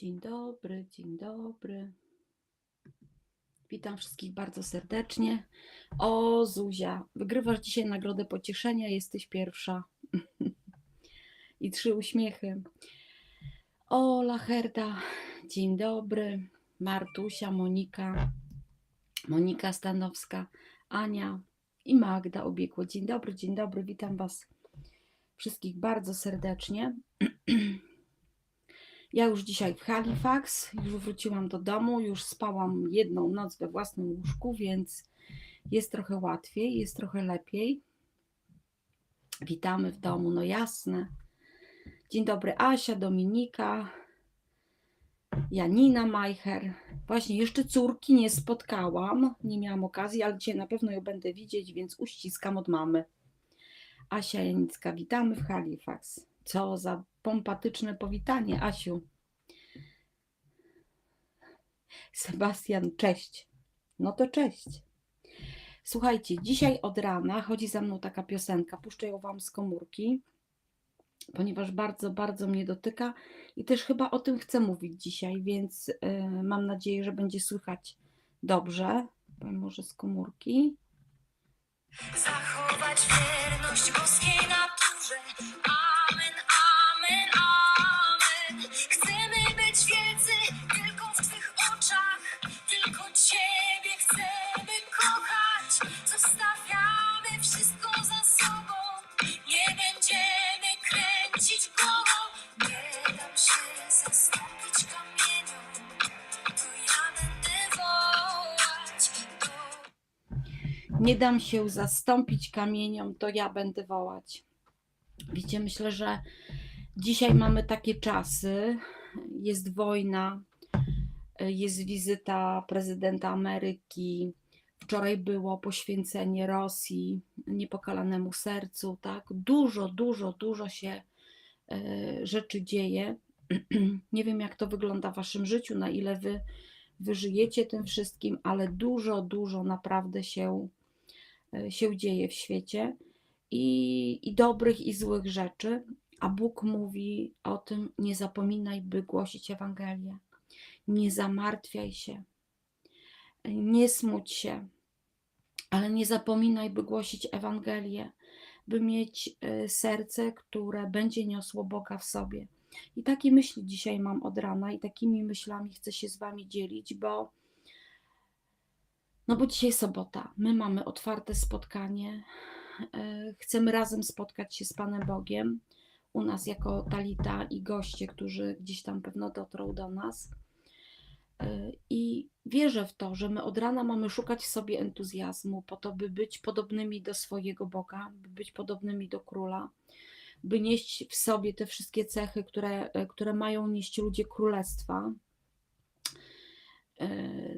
Dzień dobry, dzień dobry. Witam wszystkich bardzo serdecznie. O, Zuzia, wygrywasz dzisiaj nagrodę pocieszenia, jesteś pierwsza. I trzy uśmiechy. O, Lacherda, dzień dobry. Martusia, Monika, Monika Stanowska, Ania i Magda Obiekło. Dzień dobry, dzień dobry, witam Was wszystkich bardzo serdecznie. Ja już dzisiaj w Halifax, już wróciłam do domu, już spałam jedną noc we własnym łóżku, więc jest trochę łatwiej, jest trochę lepiej. Witamy w domu, no jasne. Dzień dobry, Asia, Dominika, Janina Majcher. Właśnie jeszcze córki nie spotkałam, nie miałam okazji, ale dzisiaj na pewno ją będę widzieć, więc uściskam od mamy. Asia Janicka, witamy w Halifax. Co za pompatyczne powitanie, Asiu. Sebastian, cześć. No to cześć. Słuchajcie, dzisiaj od rana chodzi za mną taka piosenka, puszczę ją Wam z komórki, ponieważ bardzo, bardzo mnie dotyka i też chyba o tym chcę mówić dzisiaj, więc y, mam nadzieję, że będzie słychać dobrze. Może z komórki. Zachować wierność boskiej naturze. Nie dam się zastąpić kamieniom, to ja będę wołać. Wiecie, myślę, że dzisiaj mamy takie czasy. Jest wojna, jest wizyta prezydenta Ameryki. Wczoraj było poświęcenie Rosji niepokalanemu sercu. Tak? Dużo, dużo, dużo się e, rzeczy dzieje. Nie wiem, jak to wygląda w waszym życiu, na ile wy, wy żyjecie tym wszystkim, ale dużo, dużo naprawdę się się dzieje w świecie i, i dobrych, i złych rzeczy, a Bóg mówi o tym: nie zapominaj, by głosić Ewangelię. Nie zamartwiaj się, nie smuć się, ale nie zapominaj, by głosić Ewangelię, by mieć e, serce, które będzie niosło Boga w sobie. I takie myśli dzisiaj mam od rana, i takimi myślami chcę się z Wami dzielić, bo no bo dzisiaj sobota, my mamy otwarte spotkanie, e, chcemy razem spotkać się z Panem Bogiem, u nas jako Talita i goście, którzy gdzieś tam pewno dotrą do nas. E, I wierzę w to, że my od rana mamy szukać w sobie entuzjazmu po to, by być podobnymi do swojego Boga, by być podobnymi do Króla, by nieść w sobie te wszystkie cechy, które, e, które mają nieść ludzie Królestwa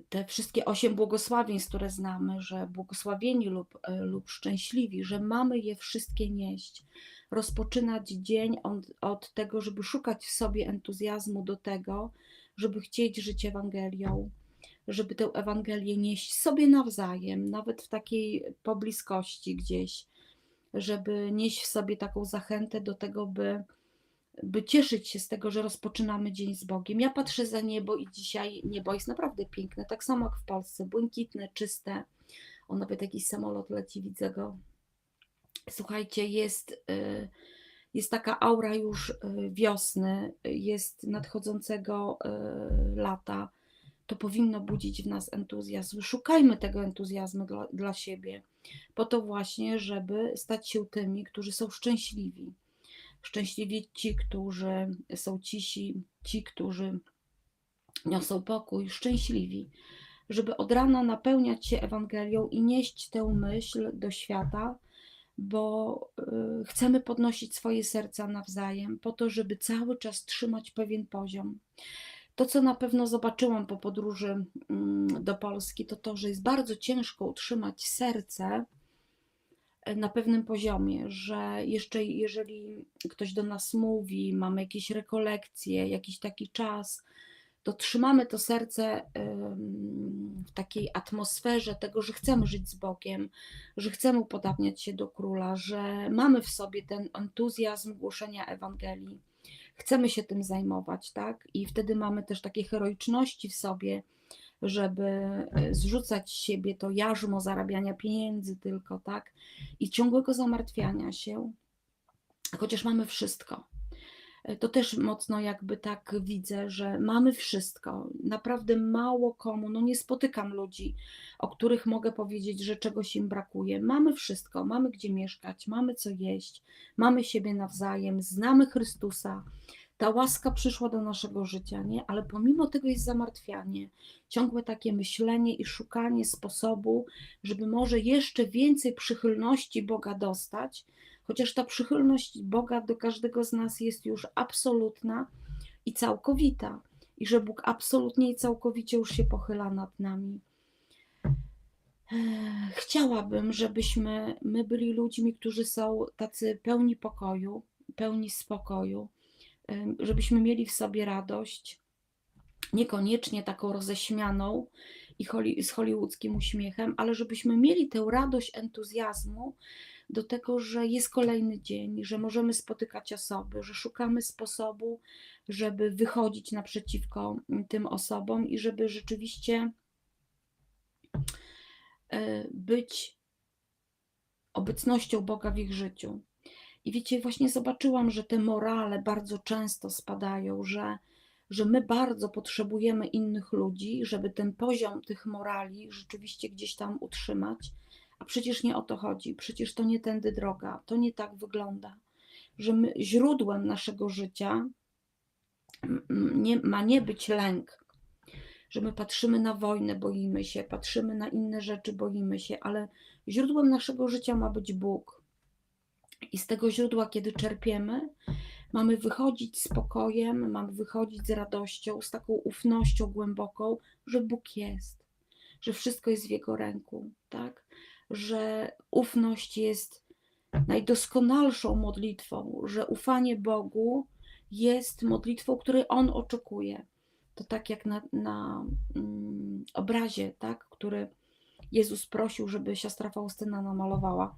te wszystkie osiem błogosławieństw, które znamy, że błogosławieni lub, e, lub szczęśliwi, że mamy je wszystkie nieść. Rozpoczynać dzień od, od tego, żeby szukać w sobie entuzjazmu do tego, żeby chcieć żyć Ewangelią, żeby tę Ewangelię nieść sobie nawzajem, nawet w takiej pobliskości gdzieś, żeby nieść w sobie taką zachętę do tego, by by cieszyć się z tego, że rozpoczynamy dzień z Bogiem. Ja patrzę za niebo i dzisiaj niebo jest naprawdę piękne, tak samo jak w Polsce, błękitne, czyste. O, nawet jakiś samolot leci, widzę go. Słuchajcie, jest, y, jest taka aura już y, wiosny, jest nadchodzącego y, lata. To powinno budzić w nas entuzjazm. Szukajmy tego entuzjazmu dla, dla siebie, po to właśnie, żeby stać się tymi, którzy są szczęśliwi Szczęśliwi ci, którzy są cisi, ci, którzy niosą pokój, szczęśliwi, żeby od rana napełniać się Ewangelią i nieść tę myśl do świata, bo y, chcemy podnosić swoje serca nawzajem, po to, żeby cały czas trzymać pewien poziom. To, co na pewno zobaczyłam po podróży mm, do Polski, to to, że jest bardzo ciężko utrzymać serce na pewnym poziomie, że jeszcze jeżeli ktoś do nas mówi, mamy jakieś rekolekcje, jakiś taki czas, to trzymamy to serce w takiej atmosferze tego, że chcemy żyć z Bogiem, że chcemy upodabniać się do króla, że mamy w sobie ten entuzjazm głoszenia Ewangelii. chcemy się tym zajmować, tak? I wtedy mamy też takie heroiczności w sobie, żeby e, zrzucać z siebie to jarzmo zarabiania pieniędzy tylko, tak? I ciągłego zamartwiania się, chociaż mamy wszystko. E, To też mocno jakby tak widzę, że mamy wszystko. Naprawdę mało komu, no nie spotykam ludzi, o których mogę powiedzieć, że czegoś im brakuje. Mamy wszystko, mamy gdzie mieszkać, mamy co jeść, mamy siebie nawzajem, znamy Chrystusa. Ta łaska przyszła do naszego życia, nie? Ale pomimo tego jest zamartwianie, ciągłe takie myślenie i szukanie sposobu, żeby może jeszcze więcej przychylności Boga dostać, chociaż ta przychylność Boga do każdego z nas jest już absolutna i całkowita, i że Bóg absolutnie i całkowicie już się pochyla nad nami. Chciałabym, żebyśmy my byli ludźmi, którzy są tacy pełni pokoju, pełni spokoju, żebyśmy mieli w sobie radość, niekoniecznie taką roześmianą i z hollywoodzkim uśmiechem, ale żebyśmy mieli tę radość entuzjazmu do tego, że jest kolejny dzień, że możemy spotykać osoby, że szukamy sposobu, żeby wychodzić naprzeciwko mm, tym osobom i żeby rzeczywiście e, być obecnością Boga w ich życiu. I wiecie, właśnie zobaczyłam, że te morale bardzo często spadają, że, że my bardzo potrzebujemy innych ludzi, żeby ten poziom tych morali rzeczywiście gdzieś tam utrzymać. A przecież nie o to chodzi, przecież to nie tędy droga, to nie tak wygląda. Że my, źródłem naszego życia nie, ma nie być lęk, że my patrzymy na wojnę, boimy się, patrzymy na inne rzeczy, boimy się, ale źródłem naszego życia ma być Bóg. I z tego źródła, kiedy czerpiemy, mamy wychodzić z pokojem, mamy wychodzić z radością, z taką ufnością głęboką, że Bóg jest, że wszystko jest w Jego ręku, tak? Że ufność jest najdoskonalszą modlitwą, że ufanie Bogu jest modlitwą, której On oczekuje. To tak jak na, na mm, obrazie, tak, który Jezus prosił, żeby siostra Faustyna namalowała,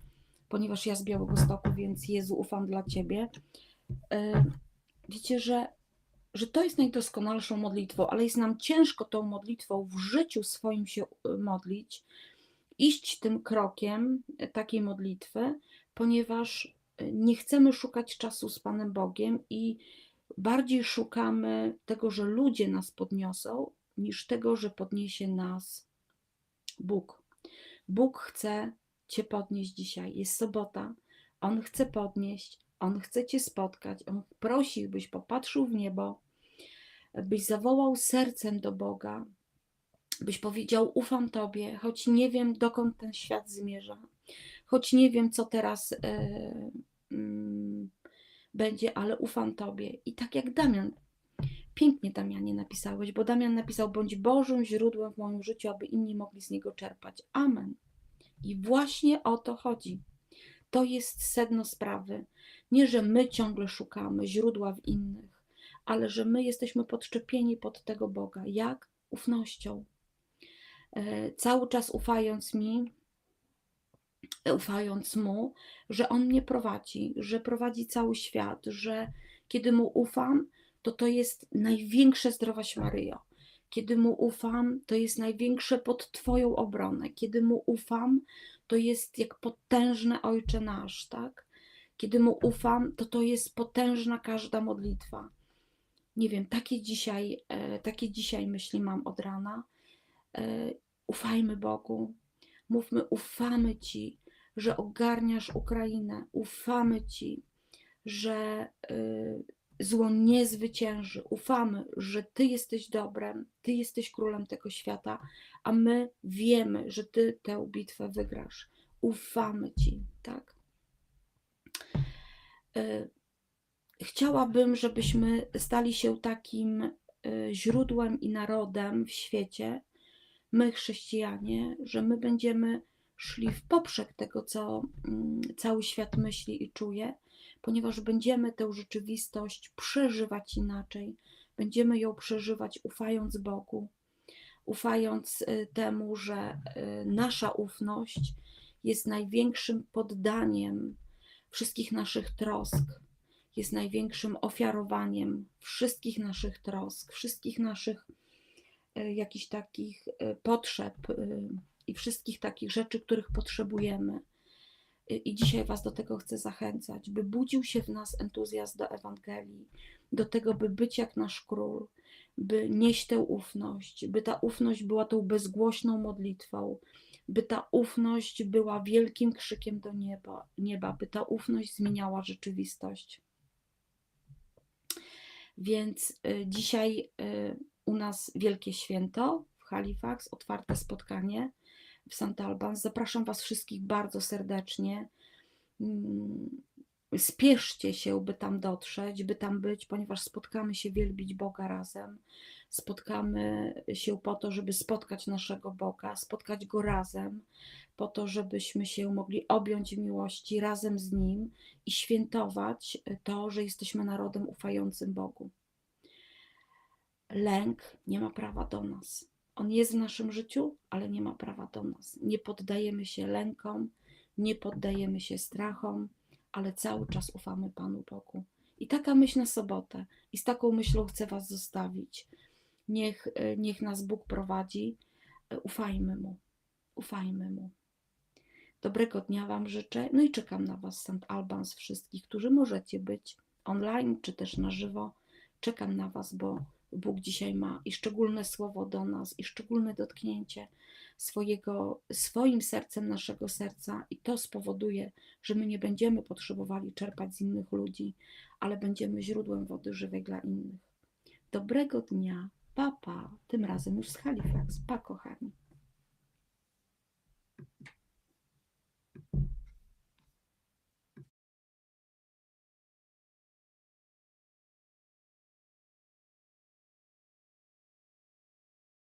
ponieważ ja z Białego Stoku, więc Jezu, ufam dla Ciebie. E, Wiecie, że, że to jest najdoskonalszą modlitwą, ale jest nam ciężko tą modlitwą w życiu swoim się e, modlić, iść tym krokiem takiej modlitwy, ponieważ e, nie chcemy szukać czasu z Panem Bogiem i bardziej szukamy tego, że ludzie nas podniosą, niż tego, że podniesie nas Bóg. Bóg chce Cię podnieść dzisiaj. Jest sobota. On chce podnieść, On chce Cię spotkać. On prosi, byś popatrzył w niebo, byś zawołał sercem do Boga, byś powiedział: Ufam Tobie, choć nie wiem, dokąd ten świat zmierza, choć nie wiem, co teraz e, mm, będzie, ale ufam Tobie. I tak jak Damian, pięknie Damianie napisałeś, bo Damian napisał: Bądź Bożym źródłem w moim życiu, aby inni mogli z niego czerpać. Amen. I właśnie o to chodzi. To jest sedno sprawy. Nie, że my ciągle szukamy źródła w innych, ale że my jesteśmy podczepieni pod tego Boga. Jak? Ufnością. E, Cały czas ufając mi, ufając Mu, że On mnie prowadzi, że prowadzi cały świat, że kiedy Mu ufam, to to jest największe zdrowaś Maryjo. Kiedy Mu ufam, to jest największe pod Twoją obronę. Kiedy Mu ufam, to jest jak potężny Ojcze Nasz, tak? Kiedy Mu ufam, to to jest potężna każda modlitwa. Nie wiem, takie dzisiaj, e, takie dzisiaj myśli mam od rana. E, Ufajmy Bogu, mówmy, ufamy Ci, że ogarniasz Ukrainę, ufamy Ci, że y, zło nie zwycięży, ufamy, że Ty jesteś dobrem, Ty jesteś królem tego świata, a my wiemy, że Ty tę bitwę wygrasz. Ufamy Ci, tak? Y, Chciałabym, żebyśmy stali się takim y, źródłem i narodem w świecie, my chrześcijanie, że my będziemy szli w poprzek tego, co mm, cały świat myśli i czuje, ponieważ będziemy tę rzeczywistość przeżywać inaczej. Będziemy ją przeżywać ufając Bogu, ufając y, temu, że y, nasza ufność jest największym poddaniem wszystkich naszych trosk. jest największym ofiarowaniem wszystkich naszych trosk, wszystkich naszych e, jakichś takich potrzeb i wszystkich takich rzeczy, których potrzebujemy. I- I dzisiaj Was do tego chcę zachęcać, by budził się w nas entuzjazm do Ewangelii, do tego, by być jak nasz król, by nieść tę ufność, by ta ufność była tą bezgłośną modlitwą, by ta ufność była wielkim krzykiem do nieba, nieba by ta ufność zmieniała rzeczywistość. Więc y, dzisiaj y, u nas wielkie święto w Halifax, otwarte spotkanie w St. Albans. Zapraszam Was wszystkich bardzo serdecznie. Mm, Spieszcie się, by tam dotrzeć, by tam być, ponieważ spotkamy się wielbić Boga razem. Spotkamy się po to, żeby spotkać naszego Boga, spotkać Go razem, po to, żebyśmy się mogli objąć miłości razem z Nim i świętować to, że jesteśmy narodem ufającym Bogu. Lęk nie ma prawa do nas. On jest w naszym życiu, ale nie ma prawa do nas. Nie poddajemy się lękom, nie poddajemy się strachom, ale cały czas ufamy Panu Bogu. I taka myśl na sobotę. I z taką myślą chcę Was zostawić. Niech, e, niech nas Bóg prowadzi. E, Ufajmy Mu. Ufajmy Mu. Dobrego dnia Wam życzę. No i czekam na Was, St. Albans, wszystkich, którzy możecie być online czy też na żywo. Czekam na Was, bo Bóg dzisiaj ma i szczególne słowo do nas, i szczególne dotknięcie swojego, swoim sercem naszego serca, i to spowoduje, że my nie będziemy potrzebowali czerpać z innych ludzi, ale będziemy źródłem wody żywej dla innych. Dobrego dnia, papa, pa. tym razem już z Halifax. Pa, kochani.